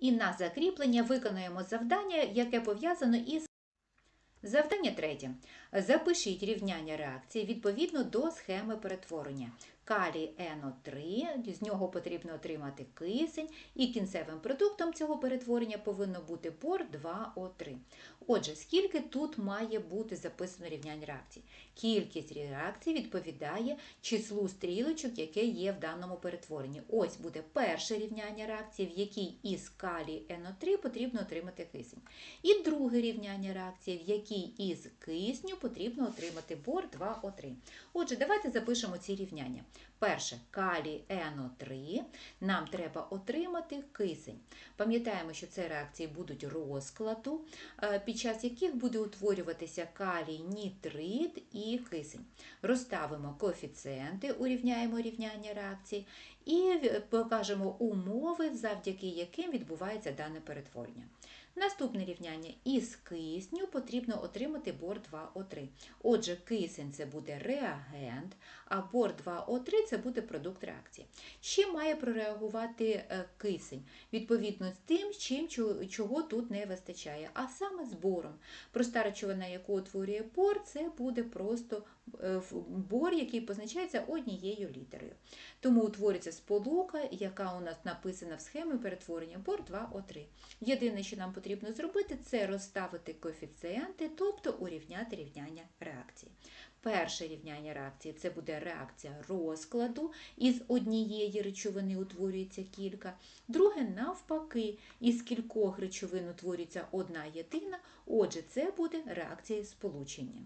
І на закріплення виконуємо завдання, яке пов'язано із Завдання третє. Запишіть рівняння реакції відповідно до схеми перетворення. Калій НО3, з нього потрібно отримати кисень, і кінцевим продуктом цього перетворення повинно бути бор 2О3. Отже, скільки тут має бути записано рівнянь реакцій? Кількість реакцій відповідає числу стрілочок, яке є в даному перетворенні. Ось буде перше рівняння реакції, в якій із калій НО3 потрібно отримати кисень. І друге рівняння реакції, в якій із кисню потрібно отримати бор 2О3. Отже, давайте запишемо ці рівняння. Перше, калій НО3, нам треба отримати кисень. Пам'ятаємо, що це реакції будуть розкладу, е, під час яких буде утворюватися калій нітрит і кисень. Розставимо коефіцієнти, урівняємо рівняння реакцій і покажемо умови, завдяки яким відбувається дане перетворення. Наступне рівняння із кисню потрібно отримати бор 2О3. Отже, кисень це буде реагент, а бор 2О3 це буде продукт реакції. Чим має прореагувати е, кисень? Відповідно з тим, чим чого тут не вистачає, а саме з бором. Проста речовина, яку утворює бор, це буде просто е, бор, який позначається однією літерою. Тому утворюється сполука, яка у нас написана в схемі перетворення бор 2О3. Єдине, що нам потрібно зробити, це розставити коефіцієнти, тобто урівняти рівняння реакції. Перше рівняння реакції це буде реакція розкладу, із однієї речовини утворюється кілька. Друге, навпаки, із кількох речовин утворюється одна єдина, отже, це буде реакція сполучення.